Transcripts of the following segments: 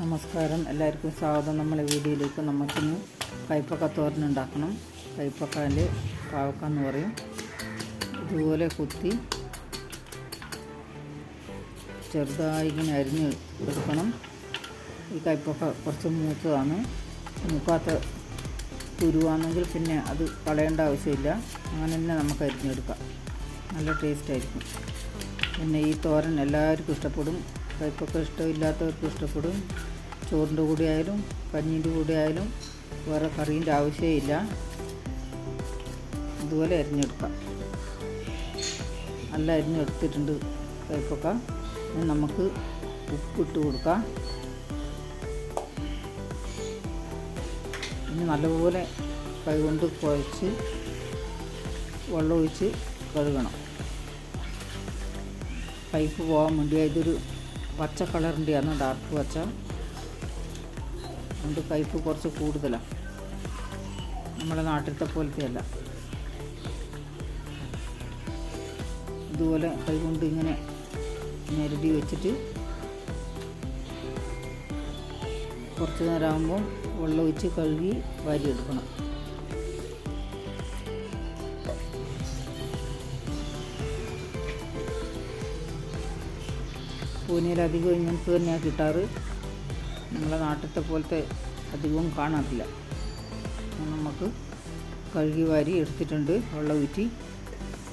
നമസ്കാരം. എല്ലാവർക്കും സ്വാഗതം. നമ്മളെ വീഡിയോയിലേക്ക് നമുക്കിന്ന് കയ്പക്ക തോരൻ ഉണ്ടാക്കണം. പാവക്ക എന്ന് പറയും. ഇതുപോലെ കുത്തി ചെറുതായി ഇങ്ങനെ അരിഞ്ഞ് എടുക്കണം. ഈ കൈപ്പക്ക കുറച്ച് മൂത്തതാണ്. മൂക്കാത്ത കുരുവാണെങ്കിൽ പിന്നെ അത് കളയേണ്ട ആവശ്യമില്ല. അങ്ങനെ തന്നെ നമുക്ക് അരിഞ്ഞെടുക്കാം. നല്ല ടേസ്റ്റ് ആയിരിക്കും പിന്നെ ഈ തോരൻ എല്ലാവർക്കും ഇഷ്ടപ്പെടും. കയ്പൊക്കെ ഇഷ്ടമില്ലാത്തവർക്ക് ഇഷ്ടപ്പെടും. ചോറിന്റെ കൂടെ ആയാലും കഞ്ഞീന്റെ കൂടെ ആയാലും വേറെ കറീന്റെ ആവശ്യമില്ല. ഇതുപോലെ അരിഞ്ഞെടുക്കാം. നല്ല അരിഞ്ഞെടുത്തിട്ടുണ്ട് ഇനി നമുക്ക് ഉപ്പിട്ട് കൊടുക്കാം. ഇനി നല്ലപോലെ കൈകൊണ്ട് കുഴച്ച് വെള്ളമൊഴിച്ച് കഴുകണം. പൈപ്പ് പോകാൻ വേണ്ടി ഇതൊരു പച്ച കളറിന്റെയാണ് ഡാർക്ക് പച്ച. അതുകൊണ്ട് കയ്പ്പ് കുറച്ച് കൂടുതലാണ് നമ്മളെ നാട്ടിലത്തെ പോലത്തെ അല്ല ഇതുപോലെ കൈകൊണ്ട് ഇങ്ങനെ ഞെരടി വെച്ചിട്ട് കുറച്ച് നേരം വെള്ളം ഒഴിച്ച് കഴുകി വാരിയെടുക്കണം പൂനെയിൽ അധികം ഇങ്ങനത്തെ തന്നെയാണ് കിട്ടാറ്. നമ്മളെ നാട്ടിലത്തെ പോലത്തെ അധികവും കാണാറില്ല. നമുക്ക് കഴുകി വാരി എടുത്തിട്ടുണ്ട് വെള്ളം ഊറ്റി.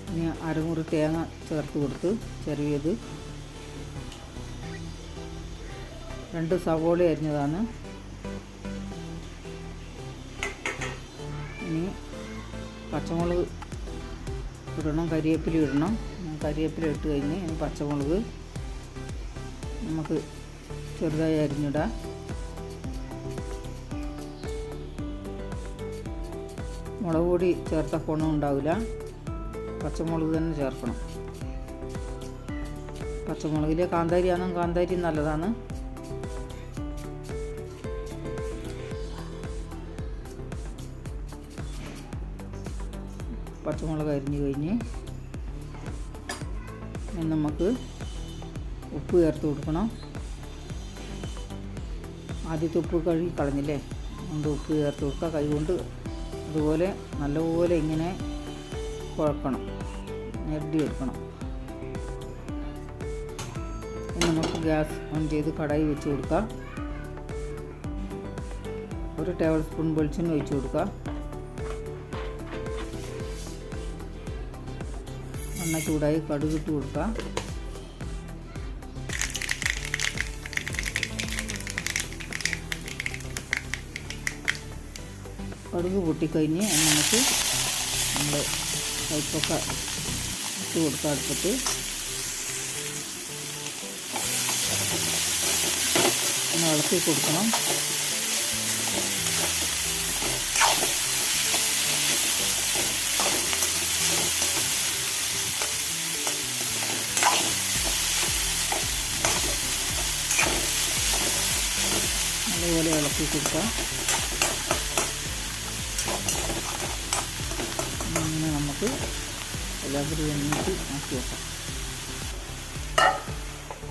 ഇനി അരമുറി തേങ്ങ ചേർത്ത് കൊടുത്ത് ചെറിയത്. രണ്ട് സവോള അരിഞ്ഞതാണ്. ഇനി പച്ചമുളക് ഇടണം കരിവേപ്പില ഇടണം. കരിവേപ്പില ഇട്ട് കഴിഞ്ഞ് ഇനി പച്ചമുളക് നമുക്ക് ചെറുതായി അരിഞ്ഞിടാം. മുളക് പൊടി ചേർത്ത ഗുണം ഉണ്ടാവില്ല. പച്ചമുളക് തന്നെ ചേർക്കണം. പച്ചമുളകിലെ കാന്താരി ആണെങ്കിൽ കാന്താരി നല്ലതാണ്. പച്ചമുളക് അരിഞ്ഞു കഴിഞ്ഞ് നമുക്ക് ഉപ്പ് ചേർത്ത് കൊടുക്കണം. ആദ്യത്തെ ഉപ്പ് കഴുകി കളഞ്ഞില്ലേ? അതുകൊണ്ട് ഉപ്പ് ചേർത്ത് കൊടുക്കുക. കൈകൊണ്ട് അതുപോലെ നല്ലപോലെ ഇങ്ങനെ കുഴക്കണം. ഞെരടി എടുക്കണം നമുക്ക് ഗ്യാസ് ഓൺ ചെയ്ത് കടായി വെച്ച് കൊടുക്കാം. ഒരു ടേബിൾ സ്പൂൺ വെളിച്ചെണ്ണ ഒഴിച്ച് കൊടുക്കുക എണ്ണ ചൂടായി കടുകിട്ട് കൊടുക്കുക കടുക് പൊട്ടിക്കഴിഞ്ഞ് നമുക്ക് നമ്മൾ കയ്പൊക്കെ ഇട്ട് കൊടുക്കുക അടുപ്പത്ത് ഒന്ന് ഇളക്കി കൊടുക്കണം. നല്ലപോലെ ഇളക്കി കൊടുക്കാം ഇങ്ങനെ നമുക്ക് എല്ലാം കൂടി എണ്ണീട്ട് മാറ്റി വെക്കാം.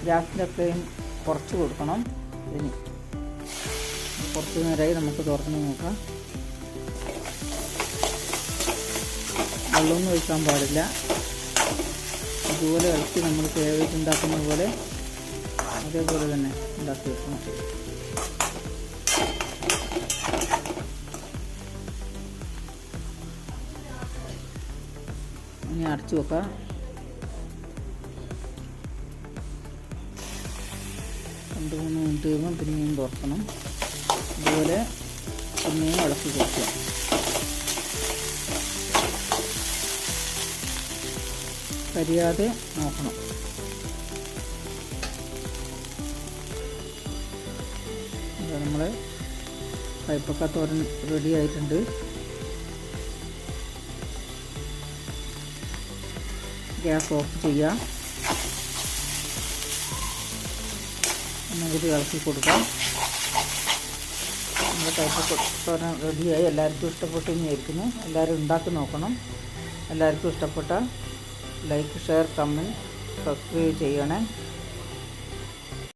ഗ്യാസിന്റെ ഫ്ലെയിം കുറച്ച് കൊടുക്കണം. ഇതിന് കുറച്ച് നേരമായി നമുക്ക് തുറന്ന് നോക്കാം. വെള്ളമൊന്നും ഒഴിക്കാൻ പാടില്ല. ഇതുപോലെ ഇളക്കി നമ്മൾ കേവേജ് ഉണ്ടാക്കുന്ന പോലെ അതേപോലെ തന്നെ ഉണ്ടാക്കി വെക്കണം. ഇനി അടച്ചു വെക്കാം. രണ്ട് മൂന്ന് മിനിറ്റ് കഴിയുമ്പോൾ പിന്നെയും തുറക്കണം ഇതുപോലെ പിന്നെയും ഇളക്കി കൊടുക്കുക. കരിയാതെ നോക്കണം. നമ്മൾ കയ്പക്ക തോരൻ റെഡി ആയിട്ടുണ്ട്. ഗ്യാസ് ഓഫ് ചെയ്യാം ഒന്നുകൂടി ഇളക്കി കൊടുക്കാം. നമ്മുടെ കയ്പത്തോരൻ റെഡിയായി. എല്ലാവർക്കും ഇഷ്ടപ്പെട്ടു തന്നെയായിരിക്കുന്നു എല്ലാവരും ഉണ്ടാക്കി നോക്കണം. എല്ലാവർക്കും ഇഷ്ടപ്പെട്ട ലൈക്ക് ഷെയർ കമന്റ് സബ്സ്ക്രൈബ് ചെയ്യണേ.